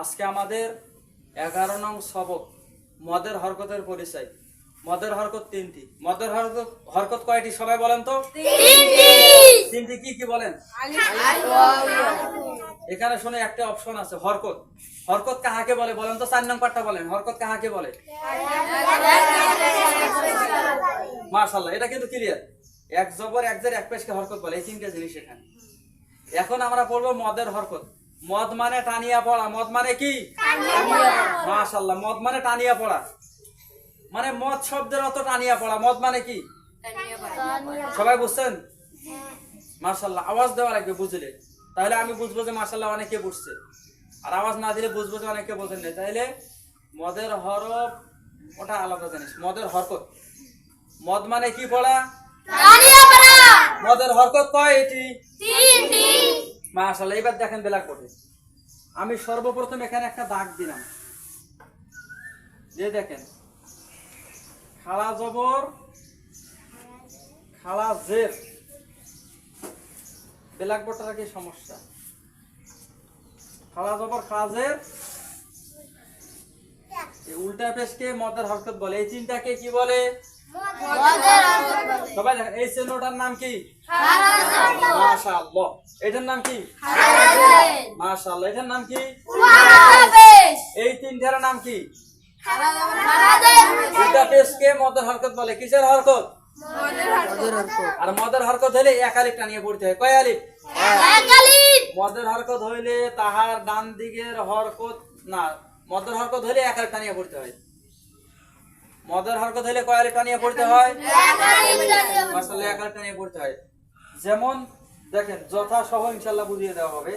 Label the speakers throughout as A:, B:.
A: আজকে আমাদের এগারো নং সবক মদের হরকতের পরিচয়। মদের হরকত তিনটি। মদের হরকত হরকত কয়টি? সবাই বলেন তো? তিনটি। কি কি বলেন? এখানে শুনে একটা অপশন আছে হরকত। হরকত কাহাকে বলে? বলেন তো চার নং পাট্টা বলেন। হরকত কাহাকে বলে? মার্শাল্লাহ এটা কিন্তু ক্লিয়ার এক জবর এক জের এক পেশকে হরকত বলে। এই তিনটে জিনিস এখানে। এখন আমরা পড়ব মদের হরকত। মদ মানে টানিয়া পড়া। মদ মানে কি? মাশাল্লাহ মদ মানে টানিয়া পড়া। মানে মদ শব্দের অত টানিয়া পড়া। মদ মানে কি? সবাই বুঝছেন? মার্শাল্লাহ আওয়াজ দেওয়া লাগবে বুঝলে। তাহলে আমি বুঝব যে মার্শাল্লাহ অনেকে বুঝছে। আর আওয়াজ না দিলে বুঝব যে অনেকে বোঝেন না তাহলে মদের হরফ ওটা আলাদা জিনিস। মদের হরকত। মদ মানে কি পড়া? মদের হরকত কয় এটি মাশাল্লাহ এবার দেখেন বেলা কোটে আমি সর্বপ্রথম এখানে একটা দাগ দিলাম। যে দেখেন খালা জবর খালা জের। বেলাক বোটার কি সমস্যা? খালা জবর খালা জের? উল্টা পেশকে মদের হরকত বলে। এই চিন্তাকে কি বলে। সবাই দেখেন এই চিহ্নটার নাম কি? মাশাআল্লাহ। এটার নাম কি? মাশাআল্লাহ। এটার নাম কি? এই তিনটার নাম কি? উল্টা মদের হরকত বলে। কিসের হরকত? আর মদের হরকত হইলে এক আলিফ টানিয়ে পড়তে হয়। কয় আলিফ? মদের হরকত হইলে তাহার ডান দিকের হরকত না মদের হরকত হইলে এক আলিফ টানিয়ে পড়তে হয়। মদের হরকত হইলে কয় আলিফ টানিয়ে পড়তে হয়? এক আলিফ। টানিয়ে পড়তে হয়। যেমন দেখেন যথা সহ ইনশাল্লাহ বুঝিয়ে দেওয়া হবে।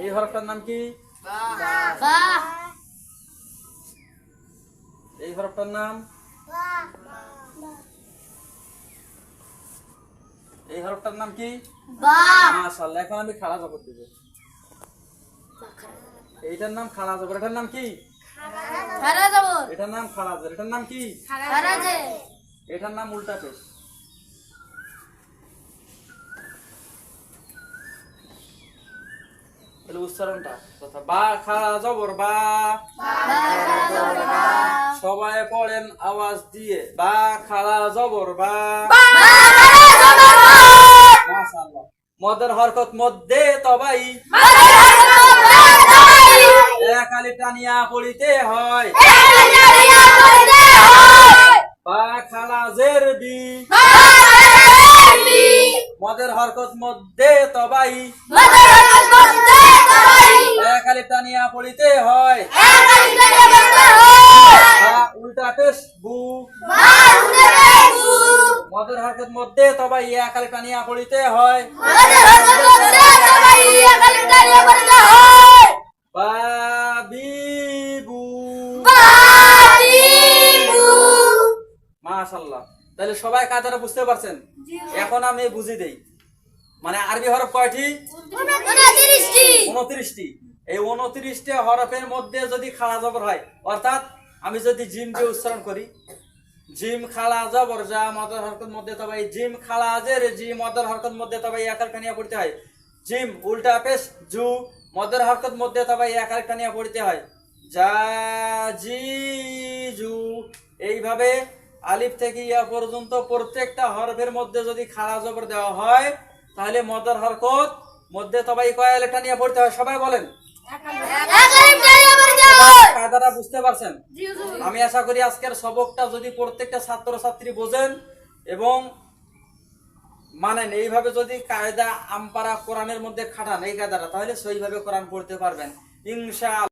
A: এই হরফটার নাম কি? এই হরফটার নাম? এই হরফটার নাম কি? মাশাআল্লাহ এখন আমি খাড়া জবর দিব এইটার নাম খাড়া জবর এটার নাম কি? এটার নাম খাড়া জবর এটার নাম কি? এটার নাম উল্টা পেশ। তাহলে উচ্চারণটা বা খাড়া জবর বা। সবাই পড়েন আওয়াজ দিয়ে বা জবর বা। মদের হরকত মধ্যে তবাই। আলি টানিয়া পড়িতে হয়। বা খালা জের বি মদের হরকত মধ্যে তবাই। আলি টানিয়া পড়িতে হয়। উল্টা পেশ বু। মদের হরকত মধ্যে তবাই এক আলি টানিয়া পড়িতে হয়। বা মাশাল্লাহ তাহলে সবাই কাজারা বুঝতে পারছেন? এখন আমি বুঝি দেই। মানে আরবি হরফ কয়টি? উনত্রিশটি। এই উনত্রিশটি হরফের মধ্যে যদি খাড়া জবর হয় অর্থাৎ আমি যদি জিম দিয়ে উচ্চারণ করি জিম খালা জবর যা মদর হরকত মধ্যে তবে জিম খালা জের জি মদর হরকত মধ্যে তবে একাল টানিয়া পড়তে হয়। জিম উল্টা পেশ জু মদর হরকত মধ্যে তবে একাল টানিয়া পড়তে হয়। যা জি জু এইভাবে আলিফ থেকে ইয়া পর্যন্ত প্রত্যেকটা হরফের মধ্যে যদি খাড়া জবর দেওয়া হয়, তাহলে মদর হরকত মধ্যে তবে কয় আলিফ টানিয়া পড়তে হয়, সবাই বলেন। আমি আশা করি আজকের সবকটা যদি প্রত্যেকটা ছাত্র ছাত্রী বোঝেন এবং মানেন, এইভাবে যদি কায়দা আমপারা কোরআনের মধ্যে খাটান এই কায়দাটা, তাহলে সেইভাবে কোরআন পড়তে পারবেন। ইনশা